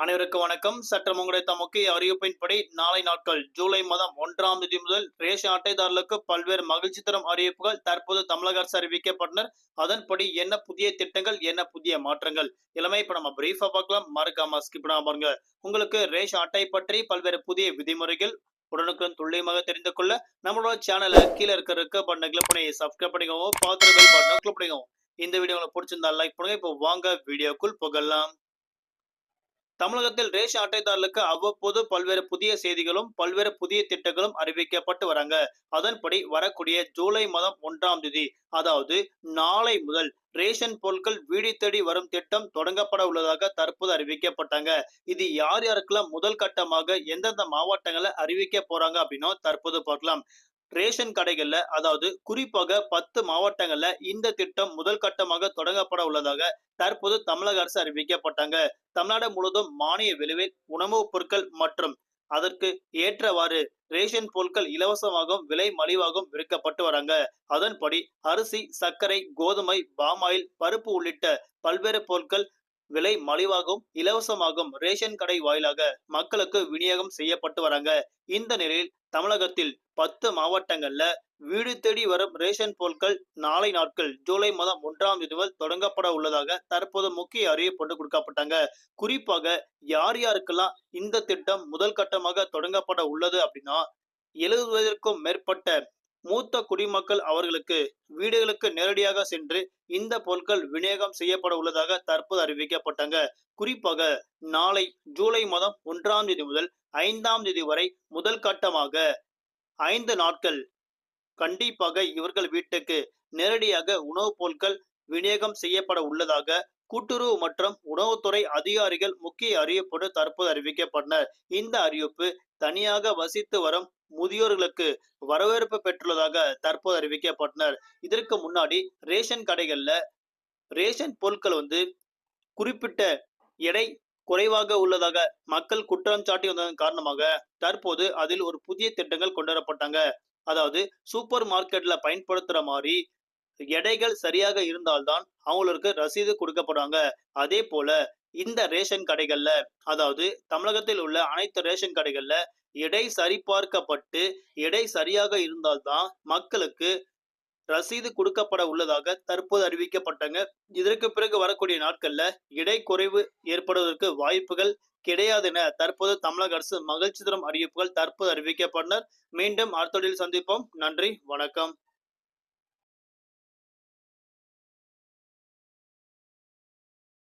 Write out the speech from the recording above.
அனைவருக்கும் வணக்கம். சற்று கிடைத்த முக்கிய அறிவிப்பின்படி நாளை நாட்கள் ஜூலை மாதம் ஒன்றாம் தேதி முதல் ரேஷன் அட்டைதாரர்களுக்கு பல்வேறு மகிழ்ச்சி தரும் அறிவிப்புகள் தற்போது தமிழக அரசு அறிவிக்கப்பட்டனர். அதன்படி என்ன புதிய திட்டங்கள் என்ன புதிய மாற்றங்கள்? எல்லாமே இப்ப நம்ம பிரீஃபா பார்க்கலாம். மறக்காம ஸ்கிப் பாருங்க. உங்களுக்கு ரேஷன் அட்டை பற்றி பல்வேறு புதிய விதிமுறைகள் உடனுக்குடன் துல்லியமாக தெரிந்து கொள்ள நம்மளோட சேனலை கீழே இருக்க இருக்க பட்டனை கிளிக் பண்ணி சப்ஸ்கிரைப் பண்ணிக்கோங்க. பார்த்து பெல் பட்டனை கிளிக் பண்ணிக்கோங்க. இந்த வீடியோ உங்களுக்கு பிடிச்சிருந்தா லைக் பண்ணுங்க. இப்போ வாங்க வீடியோக்குள் புகழலாம் தமிழகத்தில் ரேஷன் அட்டைதாரர்களுக்கு அவ்வப்போது பல்வேறு புதிய செய்திகளும் பல்வேறு புதிய திட்டங்களும் அறிவிக்கப்பட்டு வராங்க. அதன்படி வரக்கூடிய ஜூலை மாதம் ஒன்றாம் தேதி அதாவது நாளை முதல் ரேஷன் பொருட்கள் வீடு தேடி வரும் திட்டம் தொடங்கப்பட உள்ளதாக தற்போது அறிவிக்கப்பட்டாங்க. இது யார் யாருக்கெல்லாம் முதல் கட்டமாக எந்தெந்த மாவட்டங்களை அறிவிக்க போறாங்க அப்படின்னா தற்போது பார்க்கலாம். ரேஷன் கடைகள்ல அதாவது குறிப்பாக பத்து மாவட்டங்கள்ல இந்த திட்டம் முதல் கட்டமாக தற்போது தமிழக அரசு அறிவிக்கப்பட்டாங்க. தமிழ்நாடு முழுவதும் மானிய விலையில் உணவுப் பொருட்கள் மற்றும் அதற்கு ஏற்றவாறு ரேஷன் பொருட்கள் இலவசமாகவும் விலை மலிவாகவும் விற்கப்பட்டு வராங்க. அதன்படி அரிசி சர்க்கரை கோதுமை பாமாயில் பருப்பு உள்ளிட்ட பல்வேறு பொருட்கள் விலை மலிவாகவும் இலவசமாகவும் ரேஷன் கடை வாயிலாக மக்களுக்கு விநியோகம் செய்யப்பட்டு வராங்க. இந்த நிலையில் தமிழகத்தில் பத்து மாவட்டங்கள்ல வீடு தேடி வரும் ரேஷன் பொருட்கள் நாளை நாட்கள் ஜூலை மாதம் ஒன்றாம் தேதி முதல் தொடங்கப்பட உள்ளதாக தற்போது முக்கிய அறிவிப்பு கொடுக்கப்பட்டாங்க. குறிப்பாக யார் யாருக்கெல்லாம் இந்த திட்டம் முதல் கட்டமாக தொடங்கப்பட உள்ளது அப்படின்னா எழுபதுவதற்கும் மேற்பட்ட மூத்த குடிமக்கள் அவர்களுக்கு வீடுகளுக்கு நேரடியாக சென்று இந்த பொருட்கள் விநியோகம் செய்யப்பட உள்ளதாக தற்போது அறிவிக்கப்பட்டாங்க. குறிப்பாக நாளை ஜூலை மாதம் ஒன்றாம் தேதி முதல் ஐந்தாம் தேதி வரை முதல் கட்டமாக ஐந்து நாட்கள் கண்டிப்பாக இவர்கள் வீட்டுக்கு நேரடியாக உணவுப் பொருட்கள் விநியோகம் செய்யப்பட உள்ளதாக கூட்டுறவு மற்றும் உணவுத்துறை அதிகாரிகள் முக்கிய அறிவிப்போடு தற்போது அறிவிக்கப்பட்டனர். இந்த அறிவிப்பு தனியாக வசித்து வரும் முதியோர்களுக்கு வரவேற்பு பெற்றுள்ளதாக தற்போது அறிவிக்கப்பட்டனர். இதற்கு முன்னாடி ரேஷன் கடைகள்ல ரேஷன் பொருட்கள் வந்து குறிப்பிட்ட எடை குறைவாக உள்ளதாக மக்கள் குற்றம் சாட்டி வந்ததன் காரணமாக தற்போது அதில் ஒரு புதிய திட்டங்கள் கொண்டு வரப்பட்டாங்க அதாவது சூப்பர் மார்க்கெட்ல பயன்படுத்துற மாதிரி எடைகள் சரியாக இருந்தால்தான் அவங்களுக்கு ரசீது கொடுக்கப்படுவாங்க. அதே போல இந்த ரேஷன் கடைகள்ல அதாவது தமிழகத்தில் உள்ள அனைத்து ரேஷன் கடைகள்ல எடை சரிபார்க்கப்பட்டு எடை சரியாக இருந்தால்தான் மக்களுக்கு ரசீது கொடுக்கப்பட உள்ளதாக தற்போது அறிவிக்கப்பட்டாங்க. இதற்கு பிறகு வரக்கூடிய நாட்கள்ல இடை குறைவு ஏற்படுவதற்கு வாய்ப்புகள் கிடையாது என தற்போது தமிழக அரசு மகிழ்ச்சி தரும் அறிவிப்புகள் தற்போது அறிவிக்கப்பட்டனர். மீண்டும் அடுத்த சந்திப்போம். நன்றி வணக்கம்.